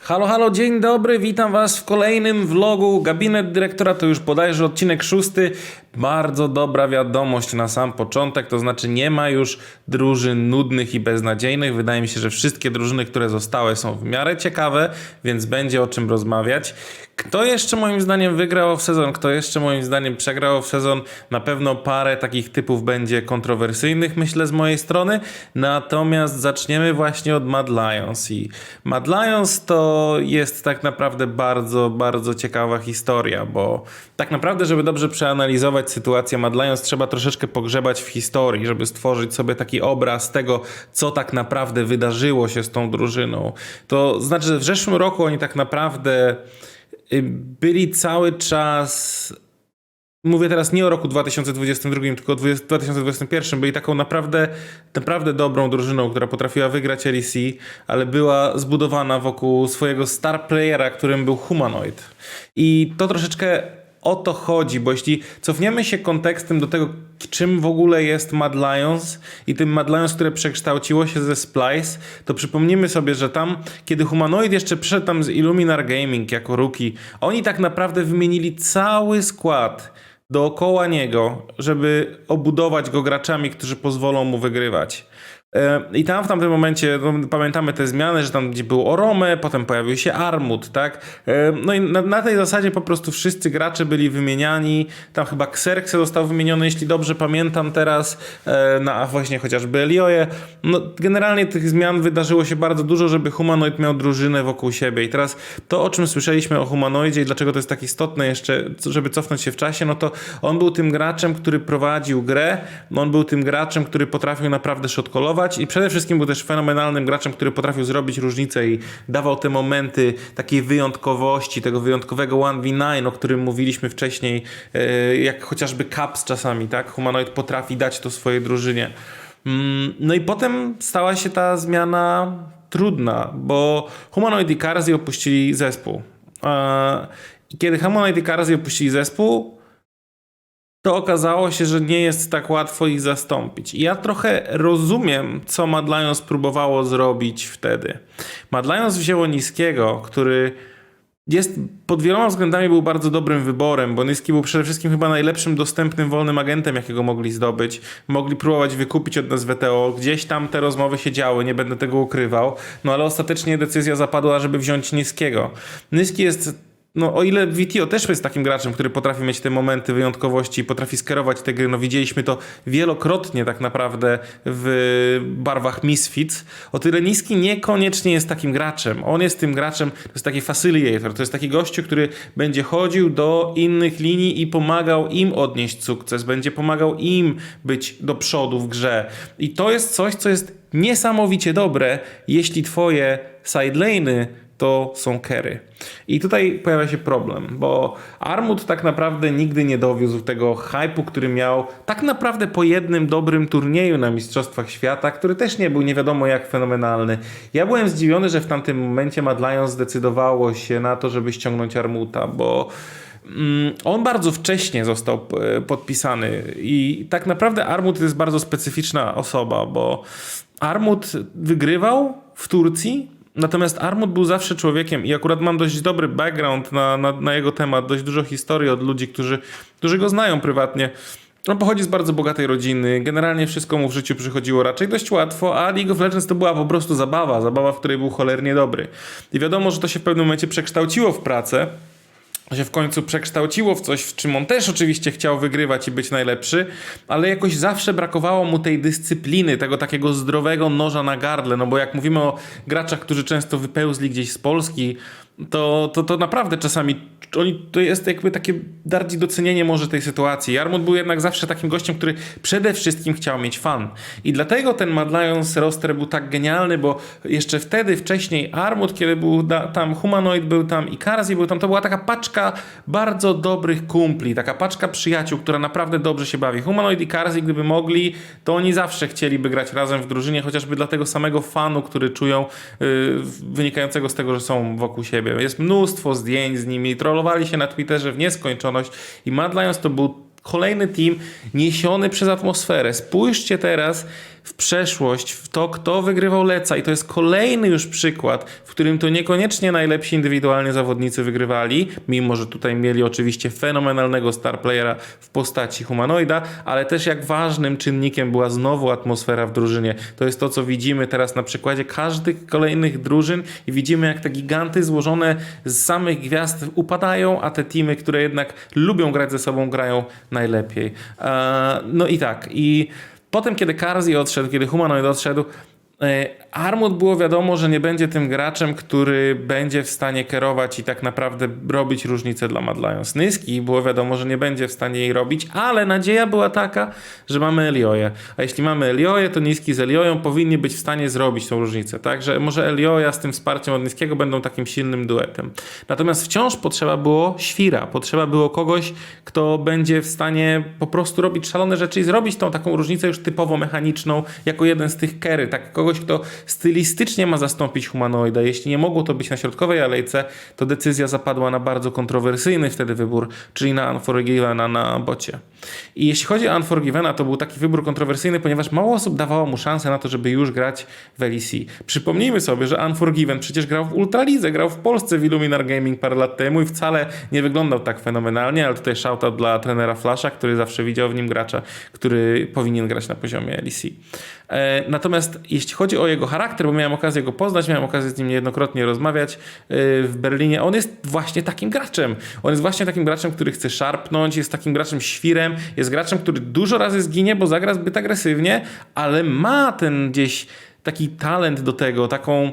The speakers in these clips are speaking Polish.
Halo, halo, dzień dobry, witam Was w kolejnym vlogu. Gabinet dyrektora to już bodajże odcinek szósty. Bardzo dobra wiadomość na sam początek, to znaczy nie ma już drużyn nudnych i beznadziejnych. Wydaje mi się, że wszystkie drużyny, które zostały są w miarę ciekawe, więc będzie o czym rozmawiać. Kto jeszcze moim zdaniem wygrał w sezon, kto jeszcze moim zdaniem przegrał w sezon, na pewno parę takich typów będzie kontrowersyjnych, myślę, z mojej strony. Natomiast zaczniemy właśnie od Mad Lions. I Mad Lions to jest tak naprawdę bardzo, bardzo ciekawa historia, bo tak naprawdę, żeby dobrze przeanalizować sytuację Mad Lions, trzeba troszeczkę pogrzebać w historii, żeby stworzyć sobie taki obraz tego, co tak naprawdę wydarzyło się z tą drużyną. To znaczy, że w zeszłym roku oni tak naprawdę byli cały czas. Mówię teraz nie o roku 2022, tylko o 20- 2021. Byli taką naprawdę, naprawdę dobrą drużyną, która potrafiła wygrać LEC, ale była zbudowana wokół swojego star playera, którym był Humanoid. I to troszeczkę o to chodzi, bo jeśli cofniemy się kontekstem do tego, czym w ogóle jest Mad Lions i tym Mad Lions, które przekształciło się ze Splice, to przypomnimy sobie, że tam, kiedy Humanoid jeszcze przyszedł tam z Illuminar Gaming jako rookie, oni tak naprawdę wymienili cały skład dookoła niego, żeby obudować go graczami, którzy pozwolą mu wygrywać. E, I tam w tamtym momencie no, pamiętamy te zmiany, że tam gdzie był Orome, potem pojawił się Armut, tak? E, No i na, na tej zasadzie po prostu wszyscy gracze byli wymieniani. Tam chyba Xerxe został wymieniony, jeśli dobrze pamiętam teraz, e, na właśnie chociażby Elioje. No, generalnie tych zmian wydarzyło się bardzo dużo, żeby Humanoid miał drużynę wokół siebie. I teraz to, o czym słyszeliśmy o Humanoidzie i dlaczego to jest tak istotne jeszcze, żeby cofnąć się w czasie, no to on był tym graczem, który prowadził grę, on był tym graczem, który potrafił naprawdę i przede wszystkim był też fenomenalnym graczem, który potrafił zrobić różnicę i dawał te momenty takiej wyjątkowości, tego wyjątkowego 1v9, o którym mówiliśmy wcześniej, e, jak chociażby Caps czasami, tak? Humanoid potrafi dać to swojej drużynie. Mm, No i potem stała się ta zmiana trudna, bo Humanoid i Karzi opuścili zespół. E, I kiedy Humanoid i Karzi opuścili zespół, to okazało się, że nie jest tak łatwo ich zastąpić. I ja trochę rozumiem, co Mad Lions próbowało zrobić wtedy. Mad Lions wzięło Niskiego, który jest pod wieloma względami był bardzo dobrym wyborem, bo Niski był przede wszystkim chyba najlepszym dostępnym wolnym agentem, jakiego mogli zdobyć. Mogli próbować wykupić od nas WTO. Gdzieś tam te rozmowy się działy, nie będę tego ukrywał. No ale ostatecznie decyzja zapadła, żeby wziąć Niskiego. Niski jest no o ile VTO też jest takim graczem, który potrafi mieć te momenty wyjątkowości potrafi skierować te gry, no widzieliśmy to wielokrotnie tak naprawdę w barwach Misfits, o tyle Niski niekoniecznie jest takim graczem. On jest tym graczem, to jest taki facilitator, to jest taki gościu, który będzie chodził do innych linii i pomagał im odnieść sukces, będzie pomagał im być do przodu w grze. I to jest coś, co jest niesamowicie dobre, jeśli twoje sidelane'y to są kery. I tutaj pojawia się problem, bo Armut tak naprawdę nigdy nie dowiózł tego hypu, który miał tak naprawdę po jednym dobrym turnieju na Mistrzostwach Świata, który też nie był nie wiadomo jak fenomenalny. Ja byłem zdziwiony, że w tamtym momencie Mad Lions zdecydowało się na to, żeby ściągnąć Armuta, bo mm, on bardzo wcześnie został e, podpisany i tak naprawdę Armut jest bardzo specyficzna osoba, bo Armut wygrywał w Turcji, Natomiast Armut był zawsze człowiekiem i akurat mam dość dobry background na, na, na jego temat, dość dużo historii od ludzi, którzy, którzy go znają prywatnie. On pochodzi z bardzo bogatej rodziny, generalnie wszystko mu w życiu przychodziło raczej dość łatwo, a League of Legends to była po prostu zabawa, zabawa, w której był cholernie dobry. I wiadomo, że to się w pewnym momencie przekształciło w pracę, się w końcu przekształciło w coś, w czym on też oczywiście chciał wygrywać i być najlepszy, ale jakoś zawsze brakowało mu tej dyscypliny, tego takiego zdrowego noża na gardle, no bo jak mówimy o graczach, którzy często wypełzli gdzieś z Polski, to, to, to naprawdę czasami oni, to jest jakby takie bardziej docenienie może tej sytuacji. Jarmut był jednak zawsze takim gościem, który przede wszystkim chciał mieć fan. I dlatego ten Mad Lions roster był tak genialny, bo jeszcze wtedy, wcześniej Armut, kiedy był da, tam, Humanoid był tam i Karzi był tam, to była taka paczka bardzo dobrych kumpli, taka paczka przyjaciół, która naprawdę dobrze się bawi. Humanoid i Karzi, gdyby mogli, to oni zawsze chcieliby grać razem w drużynie, chociażby dla tego samego fanu, który czują, yy, wynikającego z tego, że są wokół siebie. Jest mnóstwo zdjęć z nimi, trollowali się na Twitterze w nieskończoność i Mad Lions to był kolejny team niesiony przez atmosferę. Spójrzcie teraz, w przeszłość, w to, kto wygrywał Leca i to jest kolejny już przykład, w którym to niekoniecznie najlepsi indywidualnie zawodnicy wygrywali, mimo że tutaj mieli oczywiście fenomenalnego star playera w postaci humanoida, ale też jak ważnym czynnikiem była znowu atmosfera w drużynie. To jest to, co widzimy teraz na przykładzie każdych kolejnych drużyn i widzimy, jak te giganty złożone z samych gwiazd upadają, a te teamy, które jednak lubią grać ze sobą, grają najlepiej. Eee, No i tak, i potem, kiedy Karzi odszedł, kiedy Humanoid odszedł, Armut było wiadomo, że nie będzie tym graczem, który będzie w stanie kierować i tak naprawdę robić różnicę dla Mad Lions. Nyski było wiadomo, że nie będzie w stanie jej robić, ale nadzieja była taka, że mamy Elioję. A jeśli mamy Elioję, to Niski z Elioją powinni być w stanie zrobić tą różnicę. Także może Elioja z tym wsparciem od Niskiego będą takim silnym duetem. Natomiast wciąż potrzeba było świra, potrzeba było kogoś, kto będzie w stanie po prostu robić szalone rzeczy i zrobić tą taką różnicę już typowo mechaniczną, jako jeden z tych kery, tak kogoś, kto stylistycznie ma zastąpić humanoida. Jeśli nie mogło to być na środkowej alejce, to decyzja zapadła na bardzo kontrowersyjny wtedy wybór, czyli na Unforgivena na bocie. I jeśli chodzi o Unforgivena, to był taki wybór kontrowersyjny, ponieważ mało osób dawało mu szansę na to, żeby już grać w LEC. Przypomnijmy sobie, że Unforgiven przecież grał w Ultralidze, grał w Polsce w Illuminar Gaming parę lat temu i wcale nie wyglądał tak fenomenalnie, ale tutaj shoutout dla trenera Flasha, który zawsze widział w nim gracza, który powinien grać na poziomie LEC. E, Natomiast jeśli chodzi o jego charakter, bo miałem okazję go poznać, miałem okazję z nim niejednokrotnie rozmawiać e, w Berlinie, on jest właśnie takim graczem. On jest właśnie takim graczem, który chce szarpnąć, jest takim graczem świrem, jest graczem, który dużo razy zginie, bo zagra zbyt agresywnie, ale ma ten gdzieś taki talent do tego, taką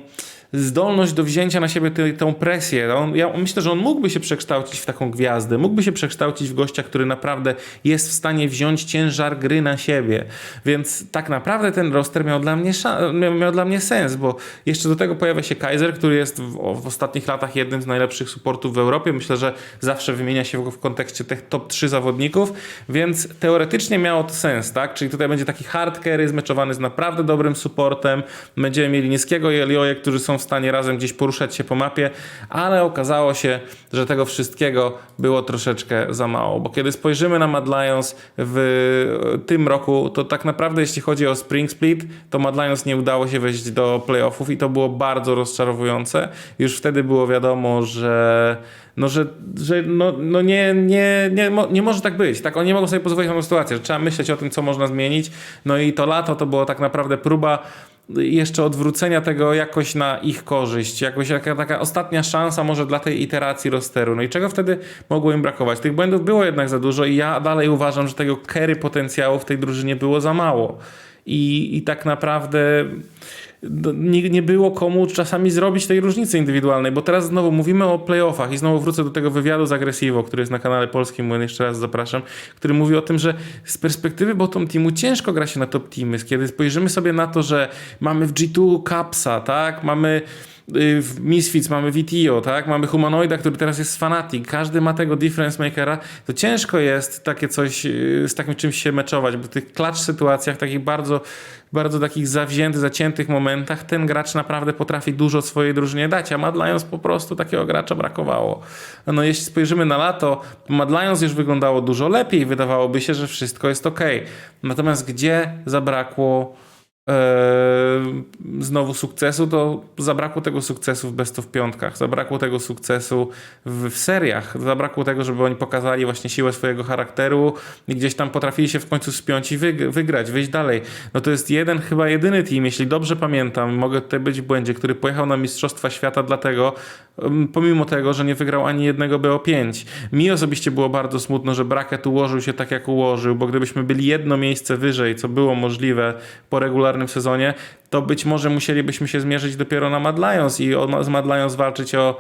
zdolność do wzięcia na siebie tę- tą presję. On, ja myślę, że on mógłby się przekształcić w taką gwiazdę, mógłby się przekształcić w gościa, który naprawdę jest w stanie wziąć ciężar gry na siebie. Więc tak naprawdę ten roster miał dla mnie, miał, miał dla mnie sens, bo jeszcze do tego pojawia się Kaiser, który jest w, w ostatnich latach jednym z najlepszych supportów w Europie. Myślę, że zawsze wymienia się go w kontekście tych top 3 zawodników, więc teoretycznie miało to sens, tak? Czyli tutaj będzie taki hard carry zmeczowany z naprawdę dobrym supportem. Będziemy mieli Niskiego i którzy są w stanie razem gdzieś poruszać się po mapie, ale okazało się, że tego wszystkiego było troszeczkę za mało, bo kiedy spojrzymy na Mad Lions w tym roku, to tak naprawdę jeśli chodzi o Spring Split, to Mad Lions nie udało się wejść do playoffów i to było bardzo rozczarowujące. Już wtedy było wiadomo, że no, że, że no, no nie, nie, nie, nie może tak być. Tak, oni nie mogą sobie pozwolić na tą sytuację, że trzeba myśleć o tym, co można zmienić. No i to lato to było tak naprawdę próba jeszcze odwrócenia tego jakoś na ich korzyść, jakoś jaka taka ostatnia szansa może dla tej iteracji rosteru. No i czego wtedy mogło im brakować? Tych błędów było jednak za dużo i ja dalej uważam, że tego carry potencjału w tej drużynie było za mało. I, i tak naprawdę nie, nie było komu czasami zrobić tej różnicy indywidualnej, bo teraz znowu mówimy o playoffach i znowu wrócę do tego wywiadu z Agresivo, który jest na kanale polskim, jeszcze raz zapraszam, który mówi o tym, że z perspektywy bottom teamu ciężko gra się na top teamy. Kiedy spojrzymy sobie na to, że mamy w G2 Capsa, tak, mamy w Misfits mamy VTO, tak? Mamy Humanoida, który teraz jest Fanatic. Każdy ma tego difference makera. To ciężko jest takie coś, y, z takim czymś się meczować, bo w tych clutch sytuacjach, takich bardzo, bardzo takich zawziętych, zaciętych momentach, ten gracz naprawdę potrafi dużo swojej drużynie dać, a Mad Lions po prostu takiego gracza brakowało. No jeśli spojrzymy na lato, to Mad Lions już wyglądało dużo lepiej, wydawałoby się, że wszystko jest ok. Natomiast gdzie zabrakło znowu sukcesu, to zabrakło tego sukcesu w best of piątkach, zabrakło tego sukcesu w, w seriach, zabrakło tego, żeby oni pokazali właśnie siłę swojego charakteru i gdzieś tam potrafili się w końcu spiąć i wyg- wygrać, wyjść dalej. No to jest jeden, chyba jedyny team, jeśli dobrze pamiętam, mogę tutaj być w błędzie, który pojechał na Mistrzostwa Świata dlatego, pomimo tego, że nie wygrał ani jednego BO5. Mi osobiście było bardzo smutno, że bracket ułożył się tak, jak ułożył, bo gdybyśmy byli jedno miejsce wyżej, co było możliwe po regularnym sezonie, to być może musielibyśmy się zmierzyć dopiero na Mad Lions i z Mad Lions walczyć o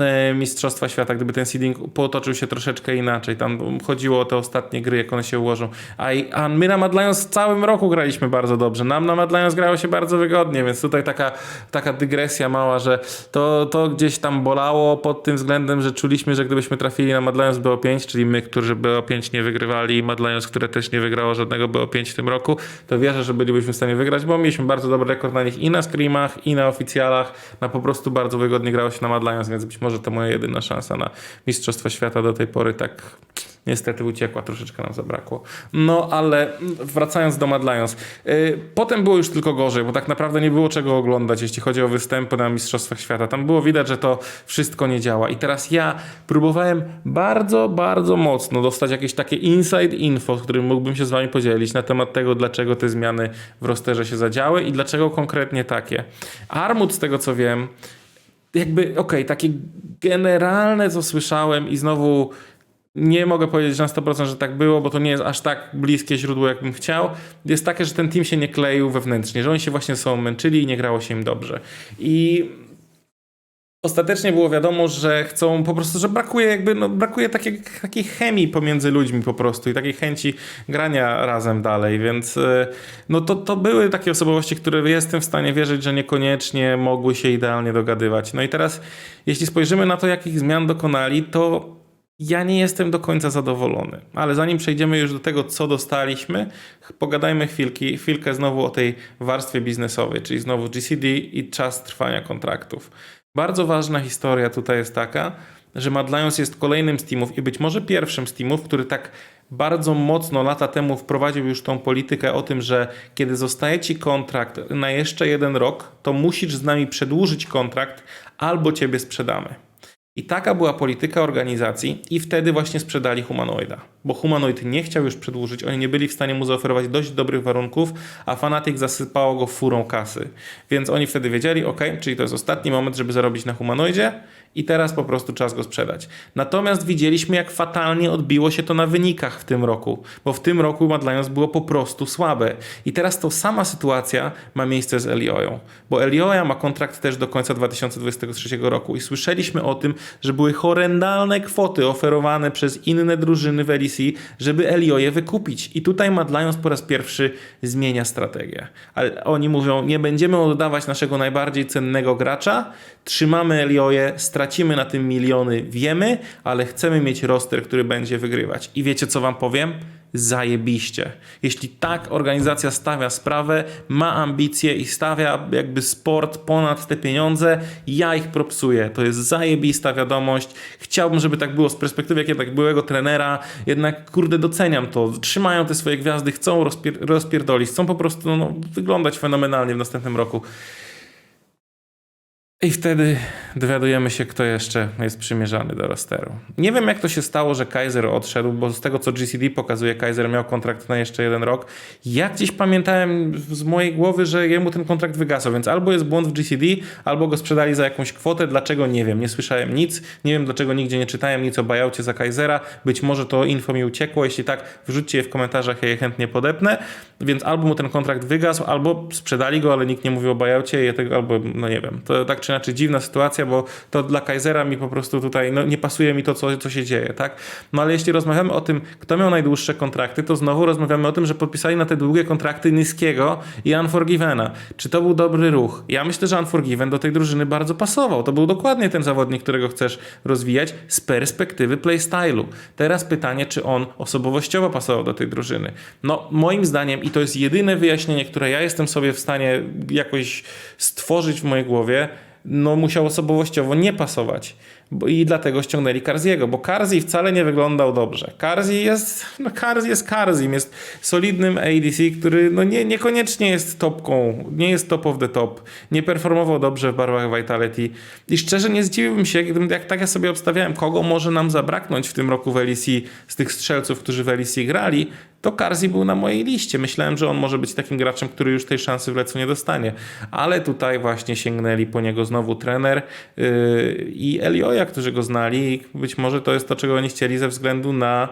e, Mistrzostwa Świata, gdyby ten seeding potoczył się troszeczkę inaczej. Tam chodziło o te ostatnie gry, jak one się ułożą. A, i- a my na Mad Lions w całym roku graliśmy bardzo dobrze. Nam na Mad Lions grało się bardzo wygodnie, więc tutaj taka, taka dygresja mała, że to, to gdzieś tam bolało pod tym względem, że czuliśmy, że gdybyśmy trafili na Mad Lions BO5, czyli my, którzy BO5 nie wygrywali i Mad Lions, które też nie wygrało żadnego BO5 w tym roku, to wierzę, że bylibyśmy w stanie wygrać, bo mieliśmy bardzo dobry rekord na nich i na screamach, i na oficjalach. Na po prostu bardzo wygodnie grało się na Mad Lions, więc być może to moja jedyna szansa na Mistrzostwo Świata do tej pory tak Niestety uciekła, troszeczkę nam zabrakło. No ale wracając do Mad Lions. Yy, potem było już tylko gorzej, bo tak naprawdę nie było czego oglądać, jeśli chodzi o występy na Mistrzostwach Świata. Tam było widać, że to wszystko nie działa. I teraz ja próbowałem bardzo, bardzo mocno dostać jakieś takie inside info, z którym mógłbym się z wami podzielić na temat tego, dlaczego te zmiany w rosterze się zadziały i dlaczego konkretnie takie. Armut, z tego co wiem, jakby, okej, takie generalne, co słyszałem i znowu nie mogę powiedzieć na 100%, że tak było, bo to nie jest aż tak bliskie źródło, jakbym chciał. Jest takie, że ten team się nie kleił wewnętrznie, że oni się właśnie są męczyli i nie grało się im dobrze. I ostatecznie było wiadomo, że chcą po prostu, że brakuje jakby, no, brakuje takiej, takiej chemii pomiędzy ludźmi po prostu i takiej chęci grania razem dalej, więc e, no to, to były takie osobowości, które jestem w stanie wierzyć, że niekoniecznie mogły się idealnie dogadywać. No i teraz, jeśli spojrzymy na to, jakich zmian dokonali, to ja nie jestem do końca zadowolony. Ale zanim przejdziemy już do tego, co dostaliśmy, pogadajmy chwilki, chwilkę znowu o tej warstwie biznesowej, czyli znowu GCD i czas trwania kontraktów. Bardzo ważna historia tutaj jest taka, że Mad Lions jest kolejnym z teamów i być może pierwszym z teamów, który tak bardzo mocno lata temu wprowadził już tą politykę o tym, że kiedy zostaje ci kontrakt na jeszcze jeden rok, to musisz z nami przedłużyć kontrakt albo ciebie sprzedamy. I taka była polityka organizacji, i wtedy właśnie sprzedali Humanoida. Bo Humanoid nie chciał już przedłużyć, oni nie byli w stanie mu zaoferować dość dobrych warunków, a Fanatic zasypało go furą kasy. Więc oni wtedy wiedzieli, ok, czyli to jest ostatni moment, żeby zarobić na Humanoidzie, i teraz po prostu czas go sprzedać. Natomiast widzieliśmy, jak fatalnie odbiło się to na wynikach w tym roku, bo w tym roku Mad Lions było po prostu słabe. I teraz to sama sytuacja ma miejsce z Elioją, bo Elioja ma kontrakt też do końca 2023 roku i słyszeliśmy o tym, że były horrendalne kwoty oferowane przez inne drużyny w LEC, żeby Elioję wykupić. I tutaj Mad Lions po raz pierwszy zmienia strategię. Ale oni mówią, nie będziemy oddawać naszego najbardziej cennego gracza, trzymamy Elioję, stracimy na tym miliony, wiemy, ale chcemy mieć roster, który będzie wygrywać. I wiecie co wam powiem? Zajebiście. Jeśli tak organizacja stawia sprawę, ma ambicje i stawia jakby sport ponad te pieniądze, ja ich propsuję. To jest zajebista wiadomość. Chciałbym, żeby tak było z perspektywy jak tak byłego trenera. Jednak kurde doceniam to. Trzymają te swoje gwiazdy, chcą rozpier- rozpierdolić, chcą po prostu no, wyglądać fenomenalnie w następnym roku. I wtedy dowiadujemy się, kto jeszcze jest przymierzany do rosteru. Nie wiem, jak to się stało, że Kaiser odszedł, bo z tego, co GCD pokazuje, Kaiser miał kontrakt na jeszcze jeden rok. Ja gdzieś pamiętałem z mojej głowy, że jemu ten kontrakt wygasał, więc albo jest błąd w GCD, albo go sprzedali za jakąś kwotę. Dlaczego? Nie wiem. Nie słyszałem nic. Nie wiem, dlaczego nigdzie nie czytałem nic o buyoutie za Kaisera. Być może to info mi uciekło. Jeśli tak, wrzućcie je w komentarzach, ja je chętnie podepnę. Więc albo mu ten kontrakt wygasł, albo sprzedali go, ale nikt nie mówił o buyoutie, albo no nie wiem. To tak czy inaczej dziwna sytuacja, bo to dla Kaisera mi po prostu tutaj no, nie pasuje mi to, co, co się dzieje, tak? No ale jeśli rozmawiamy o tym, kto miał najdłuższe kontrakty, to znowu rozmawiamy o tym, że podpisali na te długie kontrakty Niskiego i Unforgivena. Czy to był dobry ruch? Ja myślę, że Unforgiven do tej drużyny bardzo pasował. To był dokładnie ten zawodnik, którego chcesz rozwijać z perspektywy playstylu. Teraz pytanie, czy on osobowościowo pasował do tej drużyny. No, moim zdaniem, i to jest jedyne wyjaśnienie, które ja jestem sobie w stanie jakoś stworzyć w mojej głowie, no musiał osobowościowo nie pasować. I dlatego ściągnęli Karziego, bo Karzi wcale nie wyglądał dobrze. Karzi jest, no Karzi jest Karzim, jest solidnym ADC, który no nie, niekoniecznie jest topką, nie jest top of the top, nie performował dobrze w barwach Vitality i szczerze nie zdziwiłbym się, gdybym, jak tak ja sobie obstawiałem, kogo może nam zabraknąć w tym roku w LEC z tych strzelców, którzy w LEC grali, to Karzi był na mojej liście. Myślałem, że on może być takim graczem, który już tej szansy w lecu nie dostanie. Ale tutaj właśnie sięgnęli po niego znowu trener yy, i Elioja, którzy go znali. Być może to jest to, czego oni chcieli ze względu na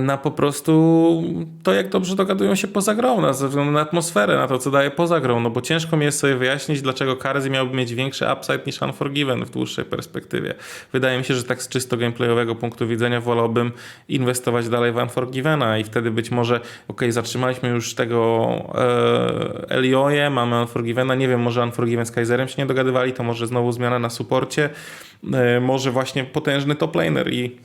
na po prostu to, jak dobrze dogadują się poza grą, na, ze względu na atmosferę, na to, co daje poza grą, no bo ciężko mi jest sobie wyjaśnić, dlaczego Karzi miałby mieć większy upside niż Unforgiven w dłuższej perspektywie. Wydaje mi się, że tak z czysto gameplayowego punktu widzenia wolałbym inwestować dalej w Unforgivena i wtedy być może, ok, zatrzymaliśmy już tego e, Elioje, mamy Unforgivena, nie wiem, może Unforgiven z Kaiserem się nie dogadywali, to może znowu zmiana na suporcie, e, może właśnie potężny top laner i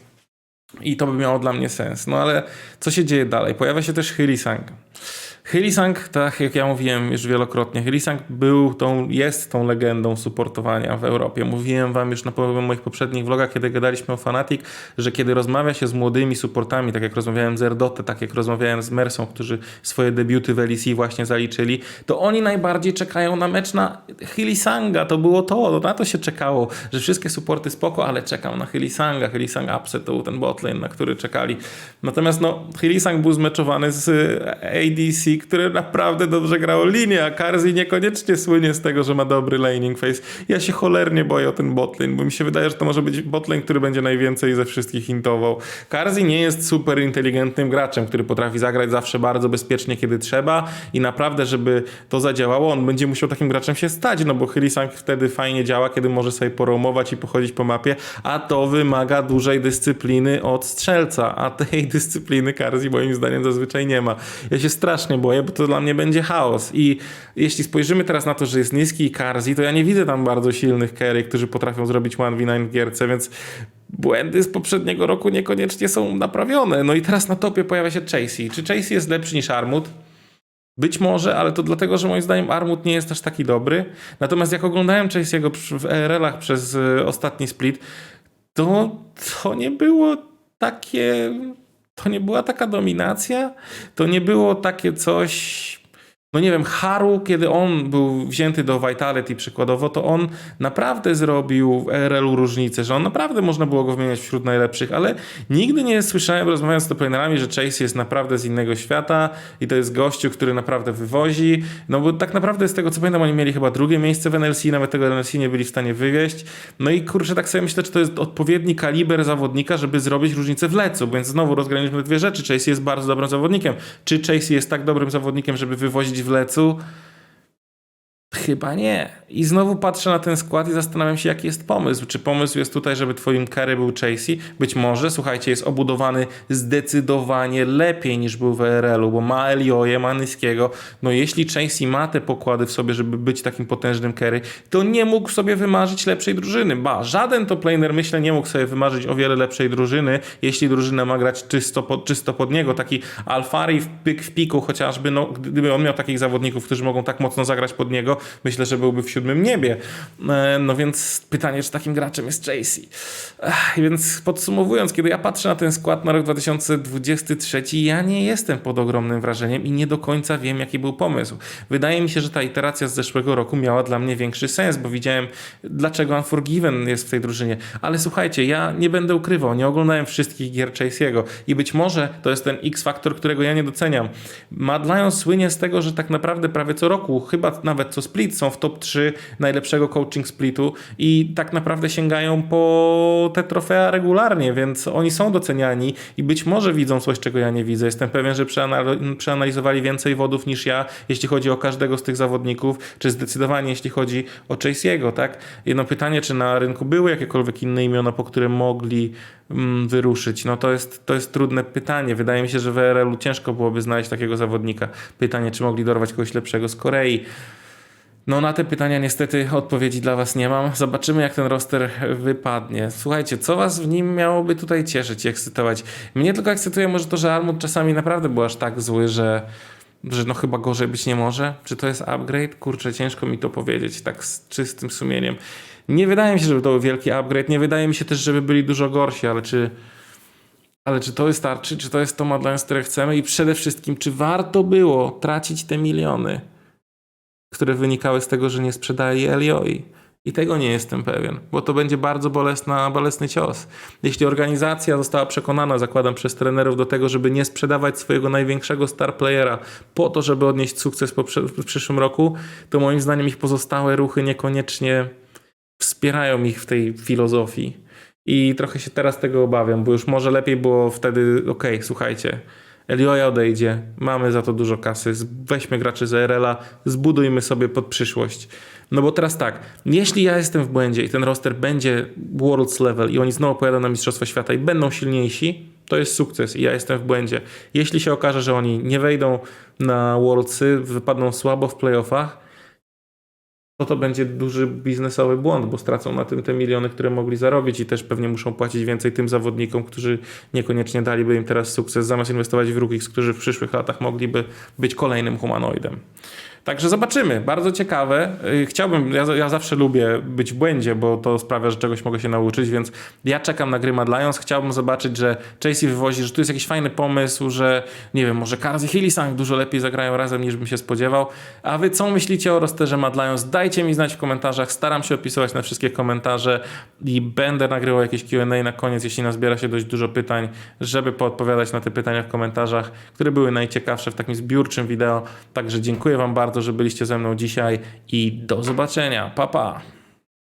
i to by miało dla mnie sens. No ale co się dzieje dalej? Pojawia się też Hylisang. Hylisang, tak jak ja mówiłem już wielokrotnie, Hylisang był tą, jest tą legendą supportowania w Europie. Mówiłem wam już na moich poprzednich vlogach, kiedy gadaliśmy o Fanatic, że kiedy rozmawia się z młodymi supportami, tak jak rozmawiałem z Erdote, tak jak rozmawiałem z Mersą, którzy swoje debiuty w LEC właśnie zaliczyli, to oni najbardziej czekają na mecz na Hylisanga. To było to, na to się czekało, że wszystkie supporty spoko, ale czekam na Hylisanga. Hylisang upset to był ten botlane, na który czekali. Natomiast no, Hylisang był zmeczowany z ADC, które naprawdę dobrze grało linię, a Karzi niekoniecznie słynie z tego, że ma dobry laning face. Ja się cholernie boję o ten botlane, bo mi się wydaje, że to może być botlane, który będzie najwięcej ze wszystkich hintował. Karzi nie jest super inteligentnym graczem, który potrafi zagrać zawsze bardzo bezpiecznie, kiedy trzeba i naprawdę, żeby to zadziałało, on będzie musiał takim graczem się stać, no bo Hylisang wtedy fajnie działa, kiedy może sobie poromować i pochodzić po mapie, a to wymaga dużej dyscypliny od strzelca, a tej dyscypliny Karzi moim zdaniem zazwyczaj nie ma. Ja się strasznie boję, bo to dla mnie będzie chaos i jeśli spojrzymy teraz na to, że jest niski Karzi, to ja nie widzę tam bardzo silnych carry, którzy potrafią zrobić 1v9 w gierce, więc błędy z poprzedniego roku niekoniecznie są naprawione. No i teraz na topie pojawia się Chasey. Czy Chasey jest lepszy niż Armut? Być może, ale to dlatego, że moim zdaniem Armut nie jest aż taki dobry. Natomiast jak oglądałem Chase'ego w ERL-ach przez y, ostatni split, to to nie było takie... To nie była taka dominacja, to nie było takie coś... No nie wiem, Haru, kiedy on był wzięty do Vitality przykładowo, to on naprawdę zrobił w ERL-u różnicę, że on naprawdę można było go wymieniać wśród najlepszych, ale nigdy nie słyszałem, rozmawiając z toplanerami, że Chase jest naprawdę z innego świata i to jest gościu, który naprawdę wywozi, no bo tak naprawdę z tego co pamiętam, oni mieli chyba drugie miejsce w NLC, nawet tego NLC nie byli w stanie wywieźć, no i kurczę, tak sobie myślę, czy to jest odpowiedni kaliber zawodnika, żeby zrobić różnicę w lecu, więc znowu rozgraniczymy dwie rzeczy, Chase jest bardzo dobrym zawodnikiem, czy Chase jest tak dobrym zawodnikiem, żeby wywozić w lecu? Chyba nie. I znowu patrzę na ten skład i zastanawiam się, jaki jest pomysł. Czy pomysł jest tutaj, żeby twoim carry był Chasey? Być może, słuchajcie, jest obudowany zdecydowanie lepiej niż był w ERL-u, bo ma Elioje, ma Nyskiego. No jeśli Chasey ma te pokłady w sobie, żeby być takim potężnym carry, to nie mógł sobie wymarzyć lepszej drużyny. Ba, żaden top laner, myślę, nie mógł sobie wymarzyć o wiele lepszej drużyny, jeśli drużyna ma grać czysto pod, czysto pod niego. Taki Alfari w, pyk, w piku chociażby, no, gdyby on miał takich zawodników, którzy mogą tak mocno zagrać pod niego, myślę, że byłby w siódmym niebie. E, No więc pytanie, czy takim graczem jest. Ech, Więc podsumowując, kiedy ja patrzę na ten skład na rok 2023, ja nie jestem pod ogromnym wrażeniem i nie do końca wiem, jaki był pomysł. Wydaje mi się, że ta iteracja z zeszłego roku miała dla mnie większy sens, bo widziałem, dlaczego Unforgiven jest w tej drużynie. Ale słuchajcie, ja nie będę ukrywał, nie oglądałem wszystkich gier Chase'ego i być może to jest ten X-faktor, którego ja nie doceniam. Mad Lion słynie z tego, że tak naprawdę prawie co roku, chyba nawet co split, są w top 3 najlepszego coaching splitu i tak naprawdę sięgają po te trofea regularnie, więc oni są doceniani i być może widzą coś, czego ja nie widzę. Jestem pewien, że przeanal- przeanalizowali więcej wodów niż ja, jeśli chodzi o każdego z tych zawodników, czy zdecydowanie jeśli chodzi o Chase'ego, tak? Jedno pytanie, czy na rynku były jakiekolwiek inne imiona, po które mogli mm, wyruszyć? No to jest, to jest trudne pytanie. Wydaje mi się, że w ERL-u ciężko byłoby znaleźć takiego zawodnika. Pytanie, czy mogli dorwać kogoś lepszego z Korei. No na te pytania niestety odpowiedzi dla was nie mam. Zobaczymy jak ten roster wypadnie. Słuchajcie, co was w nim miałoby tutaj cieszyć i ekscytować? Mnie tylko ekscytuje może to, że Armut czasami naprawdę był aż tak zły, że że no chyba gorzej być nie może. Czy to jest upgrade? Kurczę, ciężko mi to powiedzieć tak z czystym sumieniem. Nie wydaje mi się, żeby to był wielki upgrade. Nie wydaje mi się też, żeby byli dużo gorsi, ale czy ale czy to wystarczy? Czy to jest to Madlands, które chcemy? I przede wszystkim, czy warto było tracić te miliony? Które wynikały z tego, że nie sprzedali Elioi. I tego nie jestem pewien, bo to będzie bardzo bolesna, bolesny cios. Jeśli organizacja została przekonana, zakładam, przez trenerów do tego, żeby nie sprzedawać swojego największego star playera po to, żeby odnieść sukces w przyszłym roku, to moim zdaniem ich pozostałe ruchy niekoniecznie wspierają ich w tej filozofii. I trochę się teraz tego obawiam, bo już może lepiej było wtedy, okej, słuchajcie, Elioja odejdzie, mamy za to dużo kasy, weźmy graczy z ERL-a, zbudujmy sobie pod przyszłość. No bo teraz tak, jeśli ja jestem w błędzie i ten roster będzie Worlds level i oni znowu pojadą na Mistrzostwa Świata i będą silniejsi, to jest sukces i ja jestem w błędzie. Jeśli się okaże, że oni nie wejdą na Worldsy, wypadną słabo w playoffach, to to będzie duży biznesowy błąd, bo stracą na tym te miliony, które mogli zarobić i też pewnie muszą płacić więcej tym zawodnikom, którzy niekoniecznie daliby im teraz sukces, zamiast inwestować w rookies, którzy w przyszłych latach mogliby być kolejnym humanoidem. Także zobaczymy. Bardzo ciekawe. Yy, Chciałbym, ja, ja zawsze lubię być w błędzie, bo to sprawia, że czegoś mogę się nauczyć, więc ja czekam na gry Mad Lions. Chciałbym zobaczyć, że Chasey wywozi, że tu jest jakiś fajny pomysł, że nie wiem, może Kars i Hillisang dużo lepiej zagrają razem niż bym się spodziewał. A wy co myślicie o rosterze Mad Lions? Dajcie mi znać w komentarzach. Staram się odpisywać na wszystkie komentarze i będę nagrywał jakieś Q&A na koniec, jeśli nazbiera się dość dużo pytań, żeby poodpowiadać na te pytania w komentarzach, które były najciekawsze w takim zbiórczym wideo. Także dziękuję wam bardzo, że byliście ze mną dzisiaj i do zobaczenia. Pa, pa!